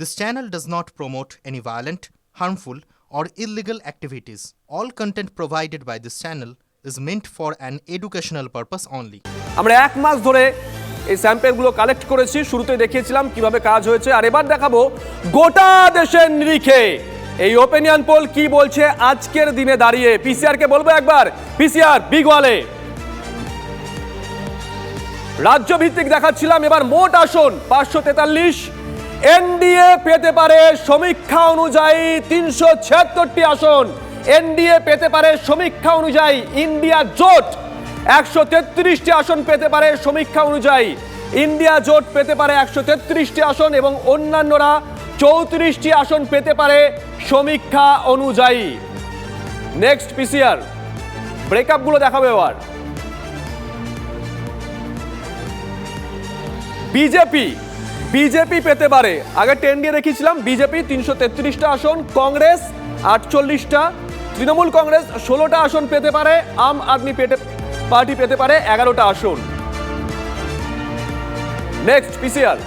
This channel does not promote any violent, harmful, or illegal activities. All content provided by this channel is meant for an educational purpose only. আমরা এক মাস ধরে এই স্যাম্পেলগুলো collect করেছি শুরুতে দেখিয়েছিলাম কীভাবে কাজ হয়েছে আর এবার দেখাবো গোটা দেশের নিরিখে। এই ওপিনিয়ন পোল কি বলছে আজকের দিনে দাঁড়িয়ে? পিসিআর কে বলব একবার। পিসিআর বিগওয়ালে রাজ্য ভিত্তিক দেখাচ্ছিলাম এবার মোট আসন পাঁচশো তেতাল্লিশ। এনডিএ পেতে পারে সমীক্ষা অনুযায়ী তিনশো ছিয়াত্তরটি আসন। এনডিএ পেতে পারে সমীক্ষা অনুযায়ী ইন্ডিয়া জোট একশো তেত্রিশটি আসন পেতে পারে সমীক্ষা অনুযায়ী। ইন্ডিয়া জোট পেতে পারে একশো তেত্রিশটি আসন এবং অন্যান্যরা চৌত্রিশটি আসন পেতে পারে সমীক্ষা অনুযায়ী। নেক্সট পিসিআর ব্রেকআপগুলো দেখাবে এবার। বিজেপি বিজেপি পেতে পারে। আগে টেন দিয়ে রেখেছিলাম বিজেপি তিনশো তেত্রিশটা আসন, কংগ্রেস আটচল্লিশটা, তৃণমূল কংগ্রেস ষোলোটা আসন পেতে পারে, আম আদমি পেতে পার্টি পেতে পারে এগারোটা আসন। নেক্সট পিসিআর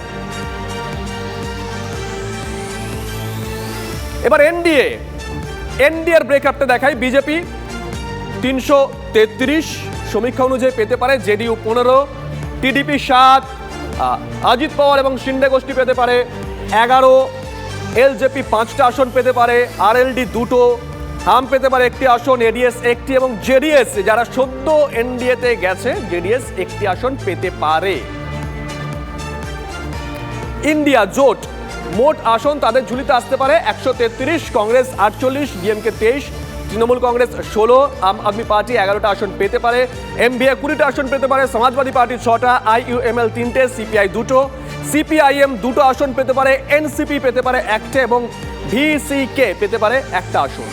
এবার এনডিএ এনডিএর ব্রেকআপটা দেখায় বিজেপি তিনশো তেত্রিশ, সমীক্ষা অনুযায়ী পেতে পারে জেডিইউ পনেরো টিডিপি সাত অজিত পাওয়ার এবং শিন্ডে গোষ্ঠী পেতে পারে এগারো, এলজেপি পাঁচটা আসন পেতে পারে, আরএলডি দুটো, হাম পেতে পারে একটি আসন, এডিএস একটি এবং জেডিএস, যারা সদ্য এনডিএতে গেছে, জেডিএস একটি আসন পেতে পারে। ইন্ডিয়া জোট, মোট আসন তাদের ঝুলিতে আসতে পারে একশো তেত্রিশ, কংগ্রেস আটচল্লিশ, ডিএমকে তেইশ তৃণমূল কংগ্রেস ষোলো, আম আদমি পার্টি এগারোটা আসন পেতে পারে, এমবিএ কুড়িটা আসন পেতে পারে, সমাজবাদী পার্টি ছটা, আইইউএমএল তিনটে, সিপিআই দুটো। সিপিআইএম দুটো আসন পেতে পারে, এনসিপি পেতে পারে একটা এবং ভিসিকে পেতে পারে একটা আসন।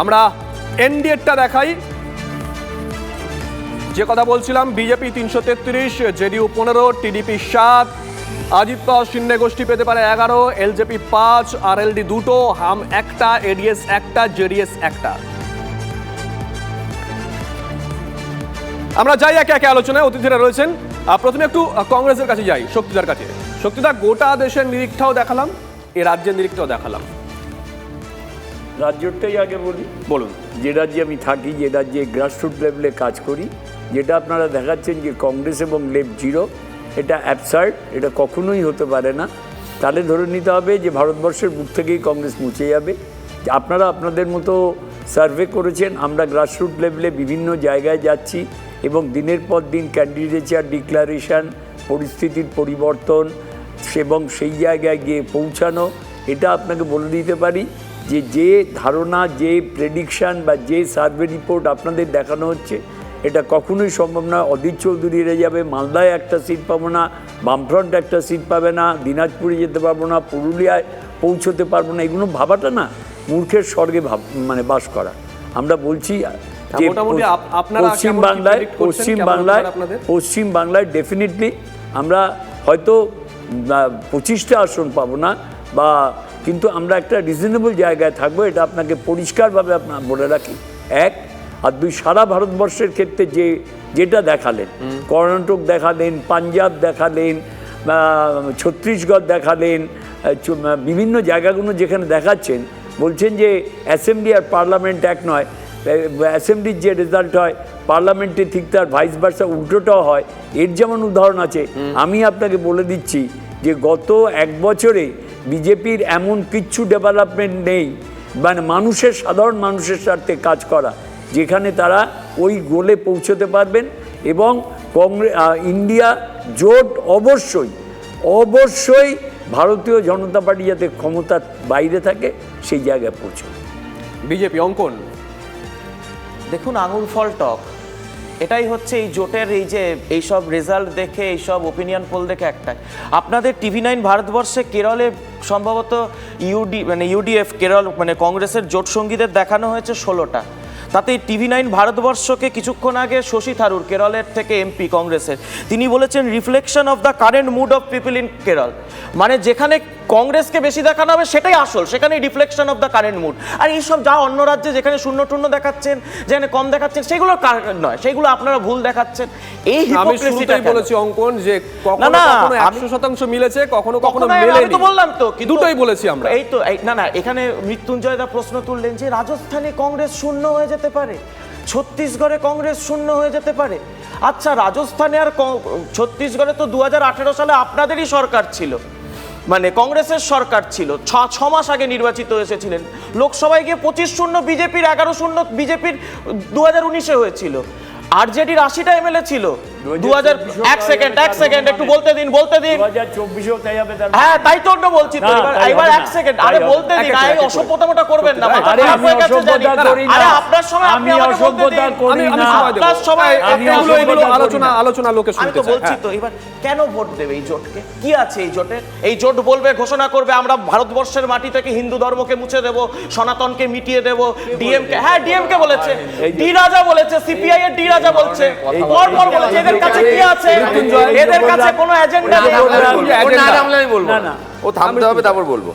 আমরা এনডিএরটা দেখাই। যে কথা বলছিলাম, বিজেপি তিনশো তেত্রিশ জেডিউ পনেরো, টিডিপি সাত অজিত পাওয়ার শূন্য গোষ্ঠী পেতে পারে এগারো এলজেপি পাঁচ আর এলডি দুটো হাম একটা এডিএস একটা জেডিএস একটা। আমরা যাই একে একে আলোচনায় অতিথিরা রয়েছেন। প্রথমে একটু কংগ্রেসের কাছে যাই শক্তিদার কাছে। শক্তিদা গোটা দেশের নিরিখটাও দেখালাম এ রাজ্যের নিরিখটাও দেখালাম। রাজ্যটাই আগে বলি। বলুন। যে রাজ্যে আমি থাকি যে রাজ্যে গ্রাসরুট লেভেলে কাজ করি যেটা আপনারা দেখাচ্ছেন যে কংগ্রেস এবং লেফট জিরো এটা অ্যাবসার্ড এটা কখনোই হতে পারে না। তাহলে ধরে নিতে হবে যে ভারতবর্ষের বুক থেকেই কংগ্রেস মুছে যাবে। আপনারা আপনাদের মতো সার্ভে করেছেন, আমরা গ্রাসরুট লেভেলে বিভিন্ন জায়গায় যাচ্ছি এবং দিনের পর দিন ক্যান্ডিডেচার ডিক্লারেশন পরিস্থিতির পরিবর্তন, এবং সেই জায়গায় গিয়ে পৌঁছানো, এটা আপনাকে বলে দিতে পারি যে যে ধারণা, যে প্রেডিকশান বা যে সার্ভে রিপোর্ট আপনাদের দেখানো হচ্ছে এটা কখনোই সম্ভব নয় অধীর চৌধুরী হেরে যাবে মালদায় একটা সিট পাবো না বামফ্রন্ট একটা সিট পাবে না দিনাজপুরে যেতে পারব না পুরুলিয়ায় পৌঁছতে পারব না এগুলো ভাবাটা না মূর্খের স্বর্গে ভাব মানে বাস করা। আমরা বলছি যে পশ্চিম বাংলায় পশ্চিম বাংলায়? পশ্চিম বাংলায় ডেফিনেটলি আমরা হয়তো পঁচিশটা আসন পাবো না বা কিন্তু আমরা একটা রিজনেবল জায়গায় থাকব এটা আপনাকে পরিষ্কারভাবে আপনার বলে রাখি। এক আর দুই সারা ভারতবর্ষের ক্ষেত্রে যে যেটা দেখালেন কর্ণাটক দেখালেন পাঞ্জাব দেখালেন ছত্তিশগড় দেখালেন বিভিন্ন জায়গাগুলো যেখানে দেখাচ্ছেন বলছেন যে অ্যাসেম্বলি আর পার্লামেন্ট এক নয়। অ্যাসেম্বলির যে রেজাল্ট হয় পার্লামেন্টে ঠিক তার ভাইস ভার্সা উল্টোটাও হয়। এর যেমন উদাহরণ আছে আমি আপনাকে বলে দিচ্ছি যে গত এক বছরে বিজেপির এমন কিচ্ছু ডেভেলপমেন্ট নেই মানে মানুষের সাধারণ মানুষের স্বার্থে কাজ করা। যেখানে তারা ওই গোলে পৌঁছতে পারবেন এবং কংগ্রেস ইন্ডিয়া জোট অবশ্যই অবশ্যই ভারতীয় জনতা পার্টি যাতে ক্ষমতার বাইরে থাকে সেই জায়গায় পৌঁছবে। বিজেপি অঙ্কন। দেখুন আঙুর ফল টক। এটাই হচ্ছে এই জোটের এই যে এইসব রেজাল্ট দেখে এইসব ওপিনিয়ন পোল দেখে একটাই। আপনাদের টিভি নাইন ভারতবর্ষে কেরলে সম্ভবত ইউডি মানে ইউডিএফ কেরল মানে কংগ্রেসের জোট সঙ্গীদের দেখানো হয়েছে ষোলোটা। তাতে টিভি নাইন ভারতবর্ষকে কিছুক্ষণ আগে শশী থারুর কেরলের থেকে এমপি কংগ্রেসের। তিনি বলেছেন reflection of the current mood of people in Kerala মানে যেখানে কংগ্রেসকে বেশি দেখানো হবে সেটাই আসল। সেখানেই reflection of the current mood আর এইসব যা অন্য রাজ্যে যেখানে শূন্য টূন্য দেখাচ্ছেন যেখানে কম দেখাচ্ছেন সেগুলো নয়। সেগুলো আপনারা ভুল দেখাচ্ছেন। এই কেন? বলেছি অঙ্কন যে কখনো কখনো আমি- একশো শতাংশ মিলেছে কখনো কখনো কখনো আমি তো বললাম তো কিন্তু দুটোই বলেছি আমরা। এই তো না না এখানে মৃত্যুঞ্জয় দা প্রশ্ন তুললেন যে রাজস্থানে কংগ্রেস শূন্য হয়ে যেতে পারে? ছত্তিশগড়ে কংগ্রেস শূন্য হয়ে যেতে পারে? আচ্ছা রাজস্থানে আর ছত্তিশগড়ে তো দু হাজার আঠারো সালে আপনাদেরই সরকার ছিল। মানে কংগ্রেসের সরকার ছিল। ছ ছ মাস আগে নির্বাচিত এসেছিলেন। লোকসভায় গিয়ে পঁচিশ শূন্য বিজেপির, এগারো শূন্য বিজেপির দু হাজার উনিশে হয়েছিল। আরজেডির আশিটা এমএলএ ছিল। দু হাজার এক সেকেন্ড এক সেকেন্ড একটু বলতে দিন বলতে দিন। দু হাজার চব্বিশেও তাই হবে তার হ্যাঁ তাই তো অন্য বলছি তো এবার তাই এবার হবে এক সেকেন্ড আরে বলতে দিন আরে করে, করবেন না আরে খারাপ আমি জানি। অসভ্যতা করি না। আরে আপনার সময় আপনি আমাকে বলতে দিন। আমি আমি সময় দেবো। আপনার সময় এগুলো এগুলো অসভ্যতা আলোচনা না। আলোচনা লোকে আমি তো বলছি। তো এবার কেন ভোট দেবে এই জোটকে? কি আছে এই জোটে? এই জোট বলবে ঘোষণা করবে আমরা ভারতবর্ষের মাটি থেকে হিন্দু ধর্মকে মুছে দেব সনাতনকে মিটিয়ে দেব ডিএমকে হ্যাঁ ডিএমকে বলেছে। ডি রাজা বলেছে সিপিআই এর ডি রাজা বলছে। পর পর বলেছে। এদের কাছে কি আছে? এদের কাছে কোনো এজেন্ডা নেই। আমি বলব না। ও থামতে হবে তারপর বলব।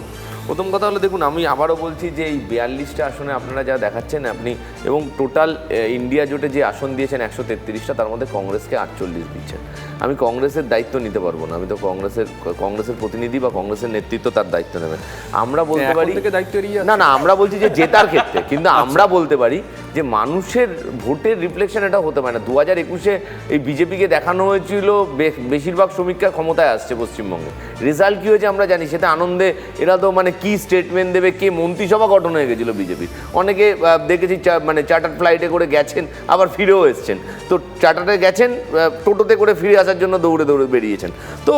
প্রথম কথা হলো দেখুন আমি আবারও বলছি যে এই বিয়াল্লিশটা আসনে আপনারা যা দেখাচ্ছেন আপনি এবং টোটাল ইন্ডিয়া জোটে যে আসন দিয়েছেন একশো তেত্রিশটা তার মধ্যে কংগ্রেসকে আটচল্লিশ দিচ্ছেন। আমি কংগ্রেসের দায়িত্ব নিতে পারব না। আমি তো কংগ্রেসের কংগ্রেসের প্রতিনিধি বা কংগ্রেসের নেতৃত্ব তার দায়িত্ব নেবেন। আমরা বলতে পারি না না আমরা বলছি যে জেতার ক্ষেত্রে কিন্তু আমরা বলতে পারি যে মানুষের ভোটের রিফ্লেকশন এটা হতে পারে না। দু হাজার একুশে এই বিজেপিকে দেখানো হয়েছিল বেশিরভাগ শ্রমিকরা ক্ষমতায় আসছে পশ্চিমবঙ্গে। রেজাল্ট কী হয়েছে আমরা জানি, সেটা আনন্দে এরা তো মানে কি স্টেটমেন্ট দেবে, কে মন্ত্রিসভা গঠন হয়ে গেছিল বিজেপির। অনেকে দেখেছি মানে চার্টার ফ্লাইটে করে গেছেন, আবার ফিরেও এসছেন। তো চার্টারে গেছেন টোটোতে করে ফিরে আসার জন্য দৌড়ে দৌড়ে বেরিয়েছেন। তো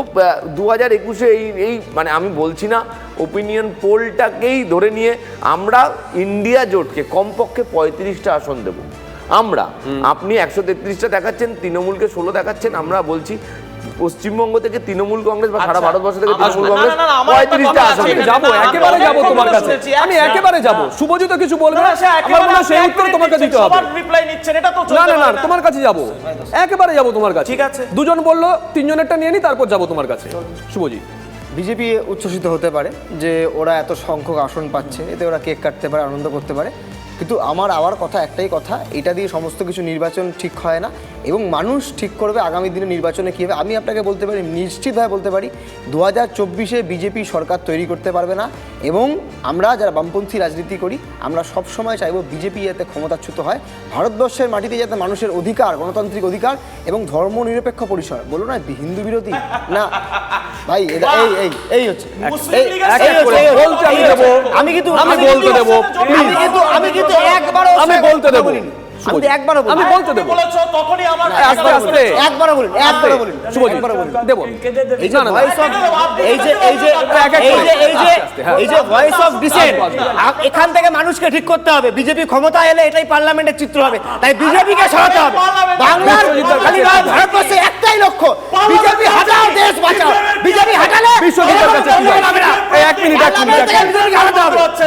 দু হাজার একুশে এই এই মানে আমি বলছি না ওপিনিয়ন পোলটাকেই ধরে নিয়ে আমরা ইন্ডিয়া জোটকে, কমপক্ষে পঁয়ত্রিশটা আসন দেব। আমরা আপনি একশো তেত্রিশটা দেখাচ্ছেন তৃণমূলকে ষোলো দেখাচ্ছেন আমরা বলছি পশ্চিমবঙ্গ থেকে তৃণমূল কংগ্রেস বা সারা আচ্ছা, ভারতবর্ষ থেকে তৃণমূল কংগ্রেস না, না, আমার একটা পঁয়ত্রিশটা আসন। যাব একেবারে যাব তোমার কাছে। আমি একেবারে যাব। কিছু বলবে না, আমার মনে সেই উত্তর তোমাকে দিতে হবে। রিপ্লাই নিচ্ছেন এটা তো না না না। তোমার কাছে যাব। একেবারে যাব তোমার কাছে। ঠিক আছে। দুজন বলল তিনজনেরটা নিয়ে নি তারপর যাব তোমার কাছে। শুভজিৎ। বিজেপি উচ্ছ্বসিত হতে পারে যে ওরা এত সংখ্যক আসন পাচ্ছে এতে ওরা কেক কাটতে পারে আনন্দ করতে পারে। কিন্তু আমার আবার কথা, একটাই কথা, এটা দিয়ে সমস্ত কিছু নির্বাচন ঠিক হয় না এবং মানুষ ঠিক করবে আগামী দিনে নির্বাচনে কী হবে, আমি আপনাকে বলতে পারি, নিশ্চিতভাবে বলতে পারি, দু হাজার চব্বিশে বিজেপি সরকার তৈরি করতে পারবে না এবং আমরা যারা বামপন্থী রাজনীতি করি আমরা সব সময় চাইব বিজেপি যাতে ক্ষমতাচ্যুত হয় ভারতবর্ষের মাটিতে যাতে মানুষের অধিকার গণতান্ত্রিক অধিকার এবং ধর্ম নিরপেক্ষ পরিসর। বলো না হিন্দু বিরোধী? না। ভাই এই এই এই হচ্ছে। আমি কিন্তু আমি কিন্তু- বলতে দেবো, আমি কিন্তু আমি কিন্তু একবারও আমি বলতে দেবো। বলিনি। আমি একবারও আমি বলতে দেবো। বলেছ তখনই আমার আস্তে আস্তে। একবারও বলিনি একবারও বলিনি শুভজিৎ একবারও বলিনি দেবো। এই যে না, না, না। ভয়েস অফ এই যে এই যে এক এক এই যে এই যে আস্তে আস্তে। এই যে ভয়েস অফ ডিসেন্ট এখান থেকে মানুষকে ঠিক করতে হবে। বিজেপি ক্ষমতা এলে এটাই পার্লামেন্টের চিত্র হবে। তাই বিজেপিকে সরাতে হবে। বাংলার খালি নয়, ভারতবর্ষে একটাই লক্ষ্য। বিজেপি হাটাও দেশ বাঁচাও। বিজেপি হাঁটালে বিশ্বজিতের কাছে কি এক মিনিট, এক মিনিট,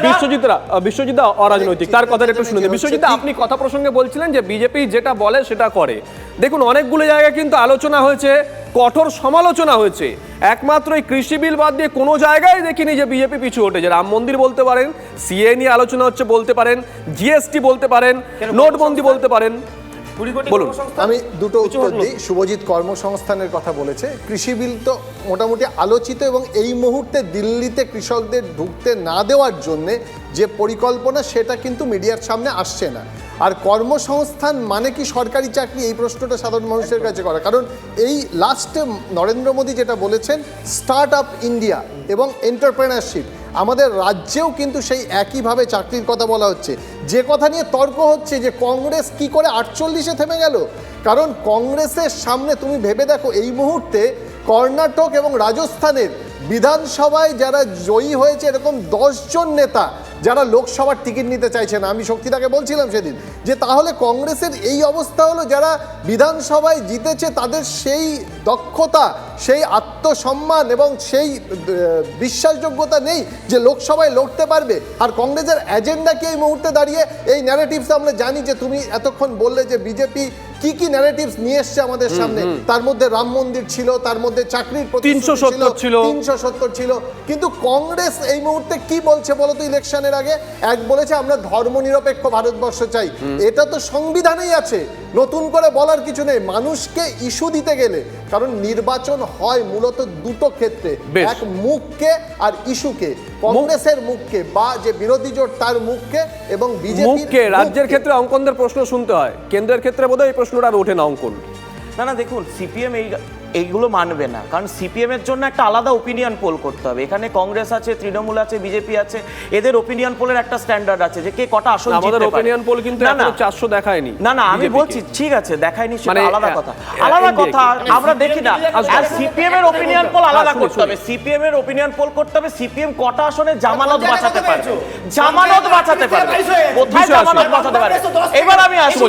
বিশ্বজিৎরা বিশ্বজিৎ অরাজনৈতিক। তার কথাটা একটু শুনে বিশ্বজিৎ আপনি কথা প্রসঙ্গে বলছিলেন যে বিজেপি যেটা বলে সেটা করে। দেখুন অনেকগুলো জায়গায় কিন্তু আলোচনা হয়েছে কঠোর সমালোচনা হয়েছে। একমাত্র এই কৃষি বিল বাদ দিয়ে কোনো জায়গায় দেখিনি যে বিজেপি পিছু ওঠেছে রাম মন্দির বলতে পারেন সিএ নিয়ে আলোচনা হচ্ছে বলতে পারেন জিএসটি বলতে পারেন নোটবন্দি বলতে পারেন। বলুন। আমি দুটো উত্তর দিই। শুভজিৎ কর্মসংস্থানের কথা বলেছে। কৃষি বিল তো মোটামুটি আলোচিত এবং এই মুহূর্তে দিল্লিতে কৃষকদের ঢুকতে না দেওয়ার জন্যে যে পরিকল্পনা সেটা কিন্তু মিডিয়ার সামনে আসছে না। আর কর্মসংস্থান মানে কি সরকারি চাকরি? এই প্রশ্নটা সাধারণ মানুষের কাছে করা। কারণ এই লাস্টে নরেন্দ্র মোদী যেটা বলেছেন স্টার্ট আপ ইন্ডিয়া এবং এন্টারপ্রেনারশিপ আমাদের রাজ্যেও কিন্তু সেই একইভাবে চাকরির কথা বলা হচ্ছে। যে কথা নিয়ে তর্ক হচ্ছে যে কংগ্রেস কি করে আটচল্লিশে থেমে গেল। কারণ কংগ্রেসের সামনে তুমি ভেবে দেখো, এই মুহূর্তে কর্ণাটক এবং রাজস্থানের বিধানসভায় যারা জয়ী হয়েছে এরকম দশজন নেতা যারা লোকসভার টিকিট নিতে চাইছেন আমি শক্তিদাকে বলছিলাম সেদিন যে তাহলে কংগ্রেসের এই অবস্থা হলো যারা বিধানসভায় জিতেছে তাদের সেই দক্ষতা, সেই আত্মসম্মান এবং সেই বিশ্বাসযোগ্যতা নেই যে লোকসভায় লড়তে পারবে। আর কংগ্রেসের এজেন্ডা কি এই মুহূর্তে দাঁড়িয়ে? এই ন্যারেটিভস আমরা জানি যে তুমি এতক্ষণ বললে যে বিজেপি কি কি ন্যারেটিভস নিয়ে এসছে আমাদের সামনে? তার মধ্যে রাম মন্দির ছিল তার মধ্যে চাকরির তিনশো সত্তর ছিল। তিনশো সত্তর ছিল। কিন্তু কংগ্রেস এই মুহূর্তে কি বলছে বলো তো ইলেকশনের আগে? এক বলেছে আমরা ধর্মনিরপেক্ষ ভারতবর্ষ চাই। এটা তো সংবিধানেই আছে। নতুন করে বলার কিছু নেই। মানুষকে ইস্যু দিতে গেলে কারণ নির্বাচন হয় মূলত দুটো ক্ষেত্রে। এক মুখকে আর ইস্যুকে কংগ্রেসের মুখকে বা যে বিরোধী জোট তার মুখকে এবং বিজেপি রাজ্যের ক্ষেত্রে অঙ্কনদের প্রশ্ন শুনতে হয়। কেন্দ্রের ক্ষেত্রে বোধহয় এই প্রশ্নটা আর ওঠে না অঙ্কন। না না দেখুন সিপিএম এই এইগুলো মানবে না। কারণ সিপিএম এর জন্য একটা আলাদা ওপিনিয়ন পোল করতে হবে। এখানে কংগ্রেস আছে তৃণমূল আছে বিজেপি আছে এদের ওপিনিয়ন পোলের একটা স্ট্যান্ডার্ড আছে যে কে কটা আসন আমাদের জিততে পারে। opinion poll কিন্তু না, না, এখনও 400 দেখায়নি না না আমি বলছি ঠিক আছে দেখায়নি সেটা মানে, আলাদা কথা। আলাদা কথা আমরা দেখি না। আর সিপিএম এর ওপিনিয়ন পোল আলাদা করতে হবে। সিপিএম এর ওপিনিয়ন পোল করতে হবে সিপিএম কটা আসনে জামানত বাঁচাতে পারবে? জামানত বাঁচাতে পারবে। কোথায় জামানত বাঁচাতে পারবে? এবার আমি আসব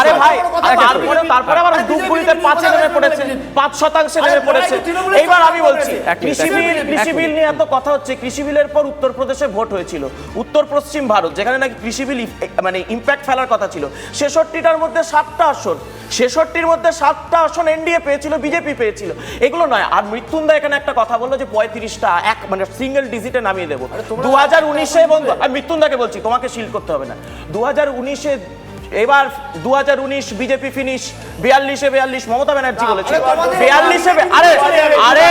আরে ভাই তারপরে তারপরে আবার ধূপগুড়িতে পাঁচে নেমে পড়েছে। পাঁচ শতাংশে নেমে পড়েছে। এইবার আমি বলছি কৃষি বিল কৃষি বিল নিয়ে এত কথা হচ্ছে কৃষি বিলের পর উত্তরপ্রদেশে ভোট হয়েছিল। উত্তর পশ্চিম ভারত যেখানে নাকি কৃষি বিল মানে ইম্প্যাক্ট ফেলার কথা ছিল। ছেষট্টিটার মধ্যে সাতটা আসন ছেষট্টির মধ্যে সাতটা আসন এনডিএ পেয়েছিল বিজেপি পেয়েছিল। এগুলো নয় আর মৃত্যুঞ্জয় এখানে একটা কথা বলল যে পঁয়ত্রিশটা এক মানে সিঙ্গেল ডিজিটে নামিয়ে দেবো। দু হাজার উনিশে এবং আমি মৃত্যুঞ্জয়কে বলছি তোমাকে শিল করতে হবে না। দু হাজার উনিশে এবার দু হাজার উনিশ বিজেপি ফিনিশ বিয়াল্লিশে বিয়াল্লিশ মমতা ব্যানার্জি বলেছে বিয়াল্লিশে আরে আরে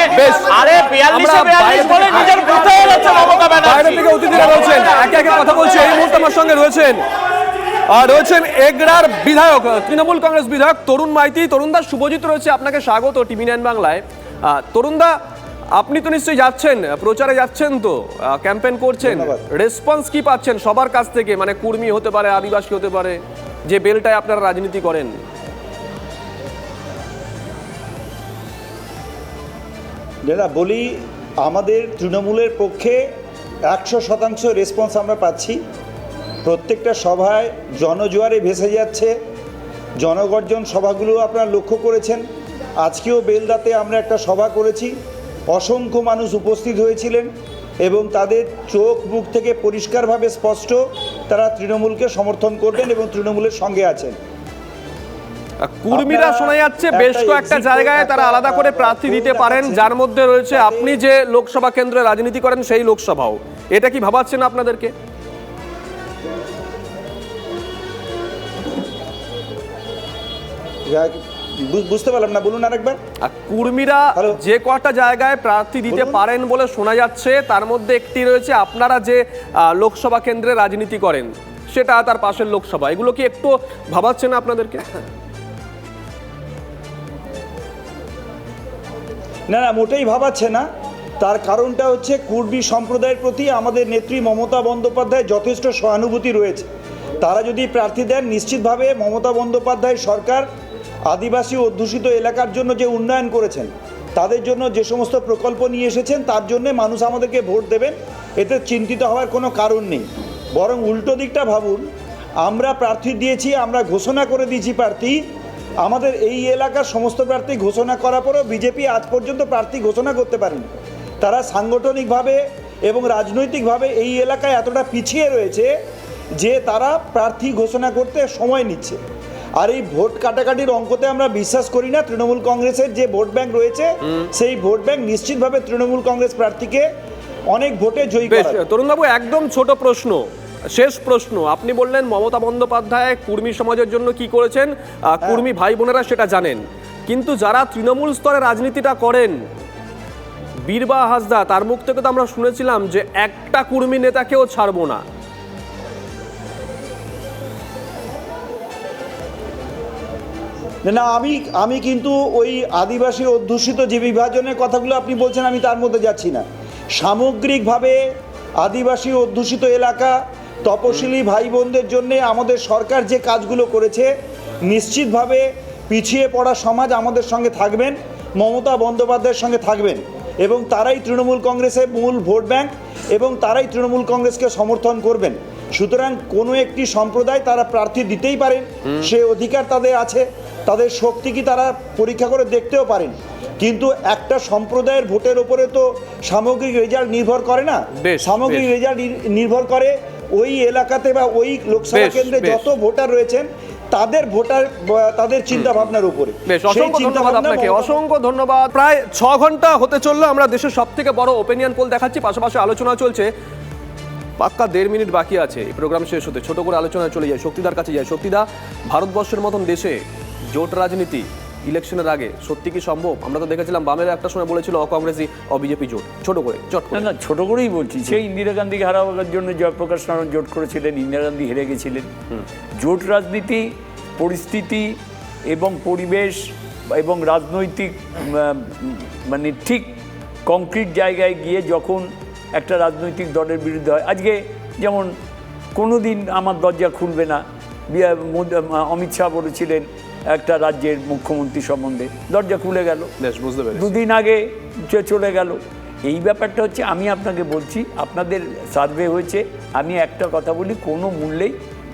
আরে বিয়াল্লিশে বিয়াল্লিশ বলে নিজের বুঝতে গেছে মমতা ব্যানার্জি থেকে অতিথিরা রয়েছেন একে একে কথা বলছি এই মুহূর্তে আমার সঙ্গে রয়েছেন আর রয়েছেন এগরার বিধায়ক তৃণমূল কংগ্রেস বিধায়ক তরুণ মাইতি। তরুণদা শুভজিৎ রয়েছে আপনাকে স্বাগত টিভি নাইন বাংলায়। তরুণদা আপনি তো নিশ্চয়ই যাচ্ছেন প্রচারে যাচ্ছেন তো ক্যাম্পেইন করছেন। রেসপন্স কি পাচ্ছেন সবার কাছ থেকে? মানে কুর্মী হতে পারে আদিবাসী হতে পারে যে বেলটায় আপনারা রাজনীতি করেন? দাদা বলি আমাদের তৃণমূলের পক্ষে একশো শতাংশ রেসপন্স আমরা পাচ্ছি। প্রত্যেকটা সভায় জনজোয়ারে ভেসে যাচ্ছে জনগর্জন সভাগুলো আপনারা লক্ষ্য করেছেন। আজকেও বেলদাতে আমরা একটা সভা করেছি। অসংখ্য মানুষ উপস্থিত হয়েছিলেন এবং তাদের চোখ মুখ থেকে পরিষ্কারভাবে স্পষ্ট তারা তৃণমূলকে সমর্থন করবেন এবং তৃণমূলের সঙ্গে আছেন। কুর্মীরা শোনা যাচ্ছে বেশ কয়েকটা জায়গায় তারা আলাদা করে প্রার্থী দিতে পারেন যার মধ্যে রয়েছে আপনি যে লোকসভা কেন্দ্রে রাজনীতি করেন সেই লোকসভাও। এটা কি ভাবাচ্ছেন আপনাদেরকে? বুঝতে পারলাম না বলুন আরেকবার। আর কুর্মীরা যে কটা জায়গায় প্রার্থী দিতে পারেন বলে শোনা যাচ্ছে তার মধ্যে একটি রয়েছে আপনারা যে লোকসভা কেন্দ্রে রাজনীতি করেন সেটা তার পাশের লোকসভা। এগুলো কি একটু ভাবাচ্ছে না আপনাদেরকে? না না মোটেই ভাবাচ্ছে না। তার কারণটা হচ্ছে কুর্বী সম্প্রদায়ের প্রতি আমাদের নেত্রী মমতা বন্দ্যোপাধ্যায় যথেষ্ট সহানুভূতি রয়েছে। তারা যদি প্রার্থী দেন নিশ্চিতভাবে মমতা বন্দ্যোপাধ্যায় সরকার আদিবাসী অধ্যুষিত এলাকার জন্য যে উন্নয়ন করেছেন, তাদের জন্য যে সমস্ত প্রকল্প নিয়ে এসেছেন, তার জন্য মানুষ আমাদেরকে ভোট দেবেন, এতে চিন্তিত হওয়ার কোনো কারণ নেই। বরং উল্টো দিকটা ভাবুন, আমরা প্রার্থী দিয়েছি, আমরা ঘোষণা করে দিয়েছি প্রার্থী, আমাদের এই এলাকার সমস্ত প্রার্থী ঘোষণা করার পরেও বিজেপি আজ পর্যন্ত প্রার্থী ঘোষণা করতে পারেনি। তারা সাংগঠনিকভাবে এবং রাজনৈতিকভাবে এই এলাকায় এতটা পিছিয়ে রয়েছে যে তারা প্রার্থী ঘোষণা করতে সময় নিচ্ছে। আর এই ভোট কাটাকাটির অঙ্কতে আমরা বিশ্বাস করি না তৃণমূল কংগ্রেসের যে ভোট ব্যাংক রয়েছে সেই ভোট ব্যাংক নিশ্চিতভাবে তৃণমূল কংগ্রেস প্রার্থীকে অনেক ভোটে জয়ী তরুণবাবু একদম ছোট প্রশ্ন শেষ প্রশ্ন। আপনি বললেন মমতা বন্দ্যোপাধ্যায় কুর্মী সমাজের জন্য কি করেছেন? কুর্মী ভাই বোনেরা সেটা জানেন। কিন্তু যারা তৃণমূল স্তরে রাজনীতিটা করেন বীরবা হাসদা তার মুখ থেকে তো আমরা শুনেছিলাম যে একটা কুর্মী নেতাকেও ছাড়বো না। না আমি আমি কিন্তু ওই আদিবাসী অধ্যুষিত যে বিভাজনের কথাগুলো আপনি বলছেন আমি তার মধ্যে যাচ্ছি না। সামগ্রিকভাবে আদিবাসী অধ্যুষিত এলাকা তপশিলি ভাই বোনদের জন্য আমাদের সরকার যে কাজগুলো করেছে নিশ্চিতভাবে পিছিয়ে পড়া সমাজ আমাদের সঙ্গে থাকবেন মমতা বন্দ্যোপাধ্যায়ের সঙ্গে থাকবেন এবং তারাই তৃণমূল কংগ্রেসের মূল ভোট ব্যাংক এবং তারাই তৃণমূল কংগ্রেসকে সমর্থন করবেন। সুতরাং কোনো একটি সম্প্রদায় তারা প্রার্থী দিতেই পারেন সে অধিকার তাদের আছে। তাদের শক্তি কি তারা পরীক্ষা করে দেখতেও পারেন? কিন্তু একটা সম্প্রদায়ের ভোটের ওপরে তো সামগ্রিক রেজাল্ট নির্ভর করে না? সামগ্রিক রেজাল্ট নির্ভর করে ওই এলাকাতে বা ওই লোকসভা কেন্দ্রে যত ভোটার রয়েছেন তাদের ভোটার তাদের চিন্তা ভাবনার উপরে। বেশ অসংখ্য ধন্যবাদ আপনাকে অসংখ্য ধন্যবাদ। প্রায় ছ ঘণ্টা হতে চলল আমরা দেশের সব থেকে বড় ওপিনিয়ন পোল দেখাচ্ছি পাশাপাশি আলোচনা চলছে। পাক্কা দেড় মিনিট বাকি আছে এই প্রোগ্রাম শেষ হতে। ছোট করে আলোচনা চলে যায় শক্তিদার কাছে যায় শক্তিদা ভারতবর্ষের মতন দেশে জোট রাজনীতি ইলেকশনের আগে সত্যি কি সম্ভব? আমরা তো দেখেছিলাম বামেরা একটা সময় বলেছিল অকংগ্রেসি অ বিজেপি জোট। ছোট করে চট না না ছোট করেই বলছি সেই ইন্দিরা গান্ধীকে হারাবার জন্য জয়প্রকাশ নারায়ণ জোট করেছিলেন ইন্দিরা গান্ধী হেরে গেছিলেন। জোট রাজনীতি পরিস্থিতি এবং পরিবেশ এবং রাজনৈতিক মানে ঠিক কংক্রিট জায়গায় গিয়ে যখন একটা রাজনৈতিক দলের বিরুদ্ধে হয় আজকে যেমন কোনো দিন আমার দরজা খুলবে না অমিত শাহ বলেছিলেন একটা রাজ্যের মুখ্যমন্ত্রী সম্বন্ধে। দরজা খুলে গেল। বেশ বুঝতে পেরেছি। দুদিন আগে চলে গেল। এই ব্যাপারটা হচ্ছে আমি আপনাকে বলছি আপনাদের সার্ভে হয়েছে আমি একটা কথা বলি কোনো মূল্যেই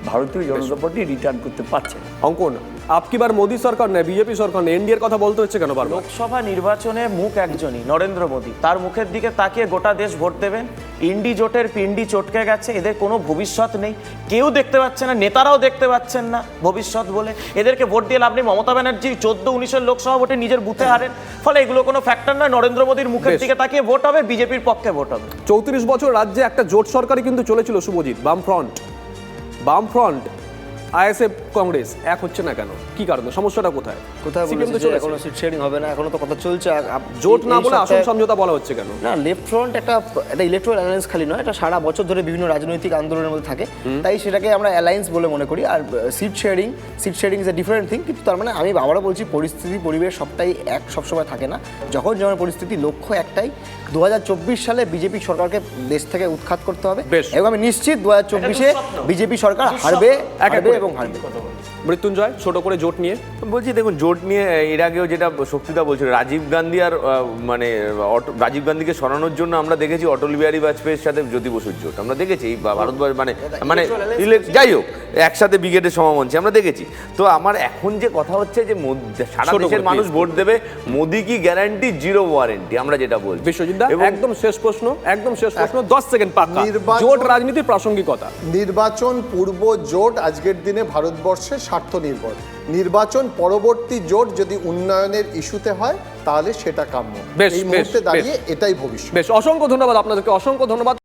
ভারতীয় জনতা পার্টি রিটার্ন করতে পারছে না। অঙ্কন আপকি বার মোদী সরকার নেই বিজেপি সরকার নেই এনডিএর কথা বলতে হচ্ছে কেন বারবার? লোকসভা নির্বাচনে মুখ একজনই নরেন্দ্র মোদী। তার মুখের দিকে তাকিয়ে গোটা দেশ ভোট দেবেন। ইন্ডি জোটের পিন্ডি চটকে গেছে এদের কোনো ভবিষ্যৎ নেই। কেউ দেখতে পাচ্ছে না নেতারাও দেখতে পাচ্ছেন না ভবিষ্যৎ বলে। এদেরকে ভোট দিয়ে নেই মমতা ব্যানার্জি চোদ্দ উনিশের লোকসভা ভোটে নিজের বুথে হারেন। ফলে এগুলো কোনো ফ্যাক্টর নয় নরেন্দ্র মোদীর মুখের। দিকে তাকিয়ে ভোট হবে বিজেপির পক্ষে ভোট হবে। চৌত্রিশ বছর রাজ্যে একটা জোট সরকারই কিন্তু চলেছিল শুভজিৎ বাম ফ্রন্ট বাম ফ্রন্ট আইএসএফ কংগ্রেস এক হচ্ছে না কেন? কি কারণে? সমস্যাটা কোথায়? কোথায় এখনও সিট শেয়ারিং হবে না এখনও তো কথা চলছে জোট না বলে আসন সমঝোতা বলা হচ্ছে কেন? না লেফট ফ্রন্ট একটা একটা ইলেকট্রাল অ্যালায়েন্স খালি নয় এটা সারা বছর ধরে বিভিন্ন রাজনৈতিক আন্দোলনের মধ্যে থাকে। তাই সেটাকে আমরা অ্যালায়েন্স বলে মনে করি। আর seat sharing seat sharing is a different thing কিন্তু তার মানে আমি আবারও বলছি পরিস্থিতি পরিবেশ সবটাই এক সবসময় থাকে না। যখন যেমন পরিস্থিতি লক্ষ্য একটাই দু হাজার চব্বিশ সালে বিজেপি সরকারকে দেশ থেকে উৎখাত করতে হবে। এবং আমি নিশ্চিত দু হাজার চব্বিশে বিজেপি সরকার হারবে এবং হারবে। করে। মৃত্যুঞ্জয় ছোট করে জোট নিয়ে। বলছি দেখুন জোট নিয়ে এর আগেও যেটা শক্তিদা বলছিল রাজীব গান্ধী আর মানে রাজীব গান্ধীকে সরানোর জন্য আমরা দেখেছি অটল বিহারী বাজপেয়ীর সাথে জ্যোতি বসুর জোট। আমরা দেখেছি এই ভারতবর্ষ মানে মানে যাই হোক একসাথে ব্রিগেডের সমামঞ্চে আমরা দেখেছি। তো আমার এখন যে কথা হচ্ছে যে মোদ- সারা দেশের মানুষ ভোট দেবে মোদি কি গ্যারান্টি জিরো ওয়ারেন্টি আমরা যেটা বলছি। বিশ্বজিৎ একদম শেষ প্রশ্ন একদম শেষ প্রশ্ন দশ সেকেন্ড পাক্কা। নির্বাচন- জোট রাজনীতির প্রাসঙ্গিকতা। নির্বাচন পূর্ব জোট আজকের দিনে ভারতবর্ষের স্বার্থ নির্ভর নির্বাচন পরবর্তী জোট যদি উন্নয়নের ইস্যুতে হয় তাহলে সেটা কাম্য। বেশ, এই মুহূর্তে দাঁড়িয়ে এটাই ভবিষ্যৎ। বেশ অসংখ্য ধন্যবাদ আপনাদেরকে অসংখ্য ধন্যবাদ।